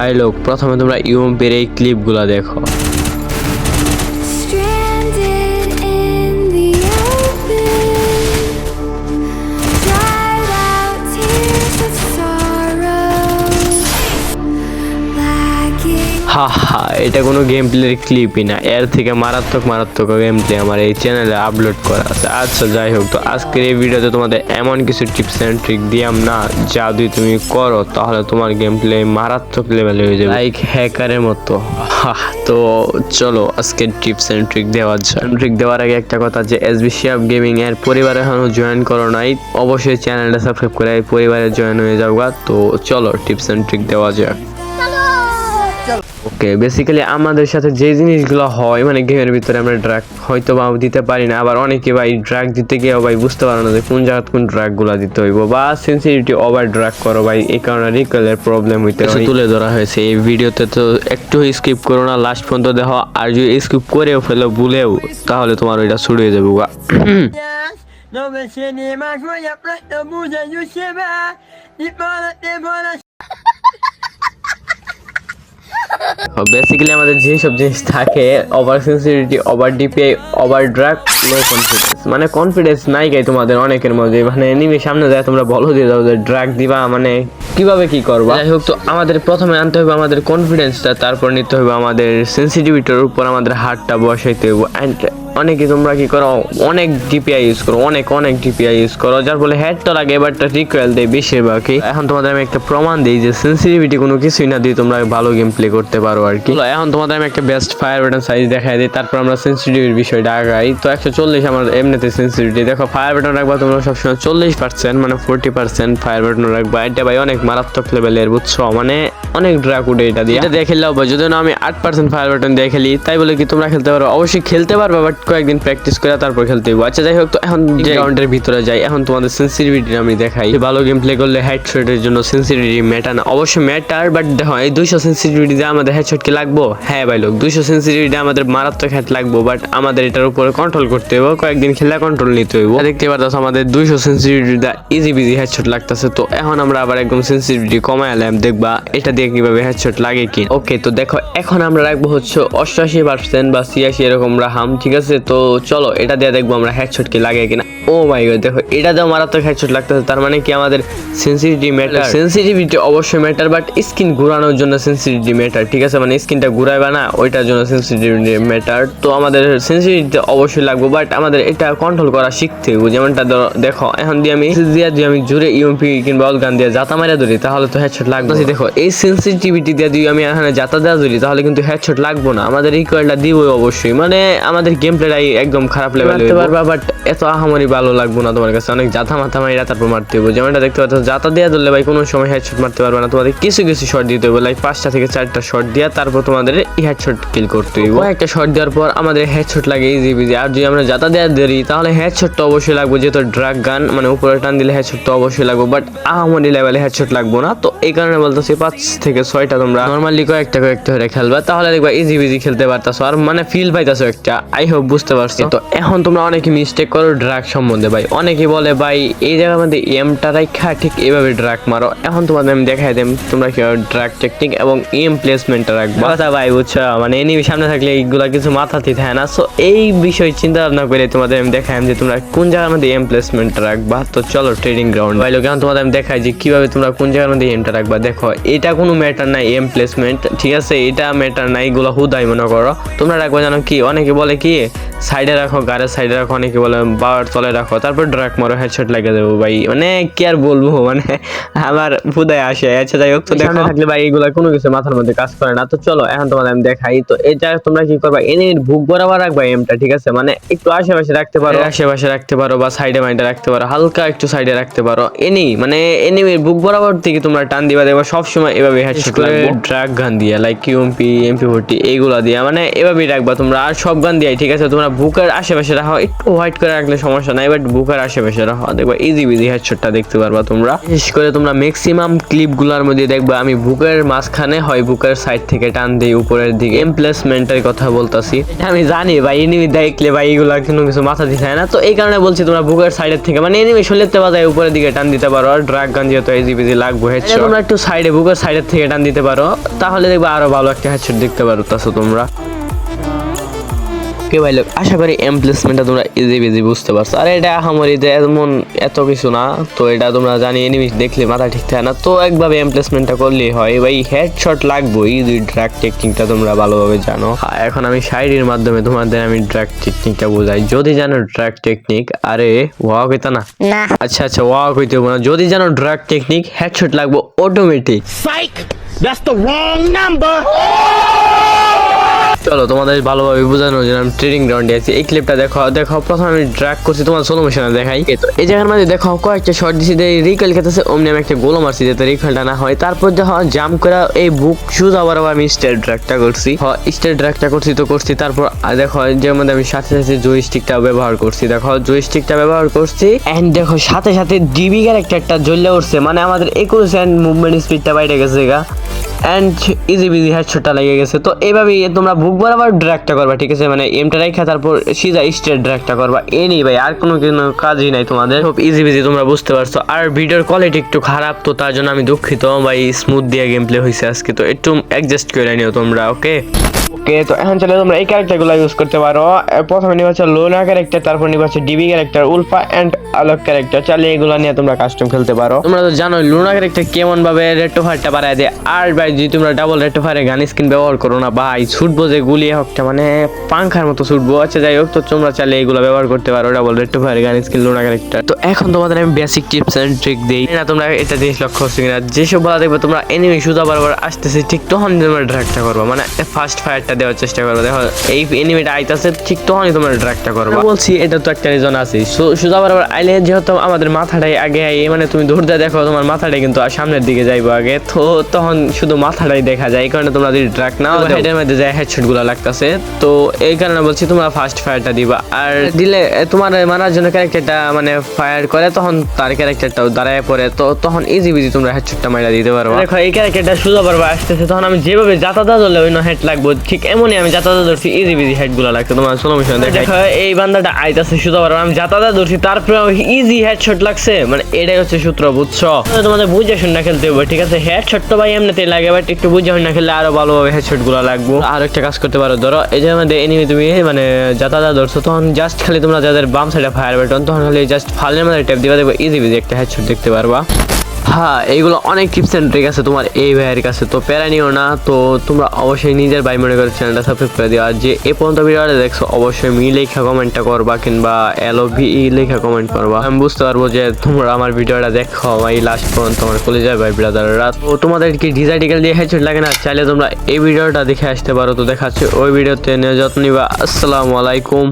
ভাই লোক প্রথমে তোমরা ইউএমপির এই ক্লিপগুলো দেখো। হা হা এটা কোনো গেম প্লের ক্লিপই না। এর থেকে মারাত্মক মারাত্মক গেম প্লে আমার এই চ্যানেলে আপলোড করা আছে। আচ্ছা যাই হোক তো আজকের এই ভিডিওতে তোমাদের এমন কিছু টিপস অ্যান্ড ট্রিক দিয়াম না যা যদি তুমি করো তাহলে তোমার গেম প্লে মারাত্মক লেভেলে হয়ে যাবে। লাইক হ্যাকারের মতো। তো চলো আজকে টিপস অ্যান্ড ট্রিক দেওয়া যায় ট্রিক দেওয়ার আগে একটা কথা যে এস বি শিয়াব গেমিং এর পরিবারে এখনও জয়েন করো নাই অবশ্যই চ্যানেলটা সাবস্ক্রাইব করে পরিবারে জয়েন হয়ে যাওয়া তো চলো টিপস অ্যান্ড ট্রিক দেওয়া যাক। ওকে বেসিক্যালি আমাদের সাথে যে জিনিসগুলো হয় মানে গেমের ভিতরে আমরা ড্রাগ হয়তো বা দিতে পারি না আবার অনেকে ভাই ড্রাগ দিতে গিয়ে ভাই বুঝতে পারো না যে কোন জায়গায় কোন ড্রাগগুলো দিতে হইব বা সেন্সিটিভিটি ওভার ড্রাগ করো ভাই এই কারণে রিকলের প্রবলেম হইতে হয় তুলে ধরা হয়েছে এই ভিডিওতে তো একটু স্কিপ করো না লাস্ট পর্যন্ত দেখো আর যদি স্কিপ করেও ফেলো ভুলেও তাহলে তোমার ওইটা ছড়িয়ে যাবে গা। No me tiene más, voy a pronto mucha se va te basically আমাদের যেসব জিনিস থাকে over sensitivity over DPI over drag low confidence মানে কনফিডেন্স নাই গাই তোমাদের অনেকের মধ্যে। মানে এনিমি সামনে যায়, তোমরা বলো দিয়ে দাও যে ড্রাগ দিবা মানে কীভাবে কি করবা? যাই হোক, তো আমাদের প্রথমে আনতে হবে আমাদের কনফিডেন্সটা তারপর নিতে হবে আমাদের সেন্সিটিভিটির উপর আমাদের হাতটা বসাইতে হবে। অ্যান্ড অনেকে তোমরা কি করো, অনেক ডিপিআই ইউজ করো, অনেক অনেক ডিপিআই ইউজ করো, যার ফলে হেড তো লাগে এবার রিকোয়েল দেয় বেশিরভাগই। এখন তোমাদের আমি একটা প্রমাণ দিই যে সেন্সিটিভিটি কোনো কিছুই না দিয়ে তোমরা ভালো গেম প্লে করতে পারো আর কি। এখন তোমাদের আমি একটা বেস্ট ফায়ার বাটন সাইজ দেখাই দিই, তারপর আমরা সেন্সিটিভিটির বিষয়টা আগাই। তো একশো চল্লিশ আমার এমনিতে সেন্সিটিভিটি দেখো ফায়ার বাটন রাখবা তোমরা সবসময় চল্লিশ পার্সেন্ট মানে ফোর্টি পার্সেন্ট ফায়ার বাটন রাখবা। এটা ভাই অনেক মারাত্মক লেভেলের বুঝছ? মানে অনেক ড্রাক উঠে এটা দিয়ে। এটা খেললেও বা যদি না আমি আট পার্সেন্ট ফায়ার বাটন দিয়ে খেলি তাই বলে কি তোমরা খেলতে পারো? অবশ্যই খেলতে পারবে বাট কয়েকদিন প্র্যাকটিস করে তারপর খেলতে হইব। আচ্ছা যাই হোক তো এখন যে রাউন্ডের ভিতরে যাই এখন তোমাদের সেন্সিটিভিটি আমি দেখাই। ভালো গেম প্লে করলে হেডশটের জন্য সেন্সিটিভিটি ম্যাটার না। অবশ্যই ম্যাটার বাট দেখো এই দুইশো সেন্সিটিভিটি দিয়ে আমাদের হেডশট কি লাগবো? হ্যাঁ ভাই লোক দুইশো সেন্সিটিভিটি আমাদের মারাত্মক হেড লাগবো বাট আমাদের এটার উপরে কন্ট্রোল করতে হইব কয়েকদিন খেলা কন্ট্রোল নিতে হইব। দেখতে পারতাস আমাদের দুইশো সেন্সিটিভিটি দা ইজি বিজি হেডশট লাগতেছে তো এখন আমরা আবার একদম সেন্সিটিভিটি কমায় আলাম দেখবা এটা দিয়ে কীভাবে হেডশট লাগে কি ওকে তো দেখো এখন আমরা রাখব হচ্ছে অষ্টআশি পার্সেন্ট বা ছিয়াশি এরকম রাহাম ঠিক আছে? তো চলো এটা দিয়ে দেখব আমরা হেডশট কি লাগে কিনা। ও মাই গড দেখো এটা দেওয়া মারাত্মক হেডশট লাগতেছে তার মানে কি আমাদের সেন্সিটিভিটি ম্যাটার সেন্সিটিভিটি অবশ্যই ম্যাটার বাট স্কিন ঘুরানোর জন্য সেন্সিটিভিটি ম্যাটার ঠিক আছে? মানে স্কিনটা ঘুরাইবা না ওইটার জন্য সেন্সিটিভিটি ম্যাটার তো আমাদের সেন্সিটিভিটি অবশ্যই লাগবে বাট আমাদের এটা কন্ট্রোল করা শিখতে হবে। যেমনটা দেখো এখন দিয়ে আমি দিয়ে দিয়ে আমি জুড়ে ইউএমপি কিংবা অল গান দিয়ে জাতা মারা ধরি তাহলে তো হেডশট লাগবে। না। দেখো এই সেন্সিটিভিটি দিয়ে দিয়ে আমি এখানে জাতা দেওয়া ধরি তাহলে কিন্তু হেডশট লাগবে না। আমাদের ইকুয়ালটা দিবই অবশ্যই। মানে আমাদের গেম প্লেটাই একদম খারাপ লেভেল বাট এত আহামরি ভালো লাগবে না তোমার কাছে। অনেক জাতা মাথা মাইরা তারপর মারতে হবে যেমনটা দেখতে পাচ্ছ জাতা দিয়ে ধরলে ভাই কোনো সময় হেডশট মারতে পারবে না। তোমাদের কিছু কিছু শট দিতে হবে লাইক পাঁচটা থেকে চারটা শট দিয়া তারপর তোমাদের হেডশট কিল করতে হবে একটা শট দেওয়ার পর আমাদের হেডশট লাগে ইজি বিজি আর যদি আমরা জাতা দেওয়া ধরি তাহলে হেডশট তো অবশ্যই লাগবে। যেহেতু ড্রাগ গান মানে উপরে টান দিলে হেডশট তো অবশ্যই লাগবে। বাট আহামরি লেভেলে হেডশট লাগবো না। তো এই কারণে বলতেছি পাঁচ থেকে ছয়টা তোমরা নর্মালি কয়েকটা কয়েকটা করে খেলবা। তাহলে দেখবা ইজি বিজি খেলতে পারতাছো। আর মানে ফিল পাইতাছো একটা। আই হোপ বুঝতে পারছি। তো এখন তোমরা অনেকে মিস্টেক করো ড্রাগ সম্বন্ধে ভাই। অনেকে বলে ভাই এই জায়গার মধ্যে এমটা রাখা ঠিক এভাবে ড্রাগ মারো। এখন তোমাদের আমি দেখাই দেম তোমরা কি ড্রাগ টেকনিক এবং এম প্লেসমেন্টটা রাখবা। কথা ভাই বুঝছ মানে এনিমি সামনে থাকলে এইগুলা কিছু মাথাতে থাকে না। সো এই বিষয় চিন্তা ভাবনা করে তোমাদের আমি দেখাই যে তোমরা কোন জায়গার মধ্যে এম প্লেসমেন্ট রাখবা। তো চলো ট্রেডিং গ্রাউন্ড ভাই লোক এখন তোমাদের আমি দেখাই যে কীভাবে তোমরা কোন জায়গার মধ্যে এমটা রাখবা। দেখো এটা কোনো ম্যাটার নাই এম প্লেসমেন্ট ঠিক আছে? এটা ম্যাটার নাই এগুলো হুদাই মনে করো। তোমরা রাখবা জানো কি অনেকে বলে কি সাইডে রাখো গাড়ির সাইডে রাখো। অনেকে বলে বাবার তলে রাখো তারপর ড্রাক মারো হেডশট লাগিয়ে দেবো ভাই। মানে কি আর বলব মানে আমার ফুদায় আসে। আচ্ছা যাই হোক তো দেখো। থাকলে ভাই এগুলো কোনো কিছু মাথার মধ্যে কাজ করে না। তো চলো এখন তোমাদের আমি দেখাই। তো এটা তোমরা কি করবা? এনিমির বুক বরাবর রাখবা এমটা ঠিক আছে? মানে একটু আশেপাশে রাখতে পারো। আশেপাশে রাখতে পারো বা সাইডে মাইডে রাখতে পারো। হালকা একটু সাইডে রাখতে পারো। এনি মানে এনিমির বুক বরাবর থেকে তোমরা টান দিবা দেখবা সবসময় এভাবে হেডশট করে ড্রাগ গান দিয়ে লাইক কিউএমপি এমপি ফোর্টি এইগুলো দিয়ে। মানে এভাবেই রাখবা তোমরা। আর সব গান দিয়ে ঠিক আছে? তোমরা বুকের আশেপাশে রাখো। একটু হোয়াইট করে রাখলে সমস্যা নাই বাট বুকের আশেপাশে রাখো দেখবা ইজি বিজি হেডশটটা দেখতে পারবা তোমরা। বিশেষ করে তোমরা ম্যাক্সিমাম ক্লিপগুলোর মধ্যে দেখবা আমি বুকের মাঝখানে হয় বুকের সাইড থেকে টান দিই উপরের দিকে। এমপ্লেসমেন্টের কথা বলতাছি। আমি জানি ভাই এনিমি দেখলে ভাই এগুলো কোনো কিছু মাথা দিতে না। তো এই কারণে বলছি তোমরা বুকের সাইডের থেকে মানে এনিমি শরীরতে বাজায় উপরের দিকে টান দিতে পারো আর ড্রাগ গান যেহেতু ইজি বিজি লাগবে হেডশট তোমরা একটু সাইডে বুকের সাইডের থেকে টান দিতে পারো তাহলে দেখবা আরও ভালো একটা হেডশট দেখতে পারো তোমরা। ওকে ভাই লোক আশা করি এমপ্লেসমেন্টটা তোমরা ইজি বিজি বুঝতে পারছ। আর এটা আহামরিতে এমন এত কিছু না তো এটা তোমরা জানি এনিমি দেখলে মাথা ঠিক থাকে না। তো একভাবে এমপ্লেসমেন্টটা করলেই হয়। ভাই হেডশট লাগবেই যদি ড্রাগ টেকনিকটা তোমরা ভালোভাবে জানো। আর এখন আমি শায়রির মাধ্যমে তোমাদের আমি ড্রাগ টেকনিকটা বোঝাই। যদি জানো ড্রাগ টেকনিক আরে ওয়াও কইতা না? না। আচ্ছা আচ্ছা ওয়াও কইতে হবে না। যদি জানো ড্রাগ টেকনিক হেডশট লাগবে automatic Psych! That's the wrong number! চলো, তোমাদের ভালোভাবে বোঝানোর জন্য আমি ট্রেনিং গ্রাউন্ডে আছি। এই ক্লিপটা দেখো দেখো, প্রথমে আমি ড্রাগ করছি তোমার সোলো মেশিনে দেখাই। এই জায়গার মধ্যে দেখো, কয়েকটা শর্ট দিছি রিকল খেতেছে, অমনি আমি একটা গোলো মারছি যাতে রিকলটা না হয়। তারপর দেখো জাম্প করে এই বুক শুজ আবার আবার আমি স্টেট ড্রাগটা করছি। হ স্টেট ড্রাগটা করছি তো করছি, তারপর দেখো যে মধ্যে আমি সাথে সাথে জয় স্টিকটা ব্যবহার করছি। দেখো জয় স্টিকটা ব্যবহার করছি এন্ড দেখো, সাথে সাথে ডিবি ক্যারেক্টারটা জ্বলে উঠছে। মানে আমাদের একুশ এন্ড মুভমেন্ট স্পিডটা বাইরে গেছে গা। অ্যান্ড ইজি বিজি হেডশটটা লেগে গেছে। তো এইভাবেই তোমরা বুক বরাবর ড্র্যাগটা করবা, ঠিক আছে? মানে এমটা রেখা তারপর সিজা স্ট্রেট ড্র্যাগটা করবা। এ নেই ভাই, আর কোনো কোনো কাজই নাই তোমাদের। খুব ইজি বিজি তোমরা বুঝতে পারছ। আর ভিডিওর কোয়ালিটি একটু খারাপ, তো তার জন্য আমি দুঃখিত। ভাই স্মুথ দিয়ে গেম প্লে হয়েছে আজকে, তো একটু অ্যাডজাস্ট করে নিও তোমরা ওকে ওকে, তো এখন চলে তোমরা এই ক্যারেক্টারগুলো ইউজ করতে পারো। প্রথমে নিবা হচ্ছে লোনা ক্যারেক্টার তারপর নিবা হচ্ছে DB character Wolfrahh and Alok character চাইলে এগুলো নিয়ে তোমরা কাস্টম খেলতে পারো। তোমরা তো জানো লুনা ক্যারেক্টার কেমন ভাবে রেটো ফায়ারটা বাড়ায় দেয়। আর ভাই, যদি তোমরা ডাবল রেটো ফায়ারে গান স্কিন ব্যবহার করো না, ভাই, ছুটবো যে গুলিয়ে হোকটা মানে পাংখার মতো ছুটবো। আচ্ছা যাই হোক, তো তোমরা চাইলে এগুলো ব্যবহার করতে পারো ডাবল রেটো ফায়ারে গান স্কিন লুনা ক্যারেক্টার তো এখন তোমাদের আমি বেসিক টিপস এন্ড ট্রিক দিই। না, তোমরা এটা জিনিস লক্ষ্য করছি কিনা? যেসব বলা দেখবে তোমরা এনিমি সুদা বারবার আসতেছে, ঠিক তখন তোমরা ড্রাগটা করবা। মানে ফার্স্ট ফায়ারটা দেওয়ার চেষ্টা করবে দেখো এই এনিমিটা আইতাছে ঠিক তখনই তোমরা ড্রাগটা করবা। বলছি এটা তো একটা রিজন আছে সু- সুদা বারবার আইলে যেহেতু আমাদের মাথাটাই আগে আই মানে তুমি দৌড়তে দেখো তোমার মাথাটাই কিন্তু আর সামনের দিকে যাইবো আগে। তো তখন শুধু মাথাটাই দেখা যায় এই কারণে তোমরা যদি ড্রাগ নাও হেডের মধ্যে যায় হেডশটগুলো লাগতেছে তো এই কারণে বলছি তোমরা ফার্স্ট ফায়ারটা দিবা। আর দিলে তোমার মারার জন্য ক্যারেক্টারটা মানে ফায়ার করে তখন তার ক্যারেক্টারটাও দাঁড়ায় পড়ে তো তখন ইজি বিজি তোমরা হেডশটটা মাইরা দিতে পারো দেখো এই ক্যারেক্টারটা সুদা বারবার আসতেছে তখন আমি যেভাবে যাতায়াত ধরলে ওই হেড লাগবো ঠিক এমনই আমি যাতায়াত ধরছি ইজি বিজি হেডগুলো লাগছে। তোমার সোলো মিশন দেখো এই বান্দাটা আইতাছে সুদা বারবার আমি যাতায়াত ধরছি তারপরে ইজি হেডশট লাগছে। মানে এটাই হচ্ছে সূত্র বুঝছ? তোমাদের বুঝে শুনে খেলতে হবে ঠিক আছে? হেডশট তো ভাই এমনিতেই লাগে বাট একটু বুঝে শুনে খেললে আরও ভালোভাবে হেডশটগুলো লাগবো। আর একটা কাজ করতে পারো ধরো এই যে আমাদের এনিমি তুমি মানে যাতায়াত ধরছো তখন জাস্ট খালি তোমরা যাদের বাম সাইডে ফায়ার বাটন তখন খালি জাস্ট ফালের মধ্যে ট্যাপ দিবা দেখবে ইজি বিজি একটা হেডশট দেখতে পারবা। হ্যাঁ এইগুলো অনেক টিপস এন্ড ট্রিক আছে তোমার এই ভাইয়ের কাছে। তো প্যারা নিও না, তো তোমরা অবশ্যই নিজের ভাই মনে করে চ্যানেলটা সাবস্ক্রাইব করে দিও। আর যে এ পর্যন্ত ভিডিওটা দেখছ, অবশ্যই মি লেখা কমেন্টটা করবা কিংবা এলো ভি লেখা কমেন্ট করবা। আমি বুঝতে পারব যে তোমরা আমার ভিডিওটা দেখো এই লাস্ট পর্যন্ত আমার কলেজের ভাই ব্রাদাররা তো তোমাদের কি ডিজাইটিক্যাল দিয়ে হেডশট লাগে না, চাইলে তোমরা এই ভিডিওটা দেখে আসতে পারো। তো দেখাচ্ছে ওই ভিডিওতে নিয়ে যত্ন নিবা। আসসালামু আলাইকুম।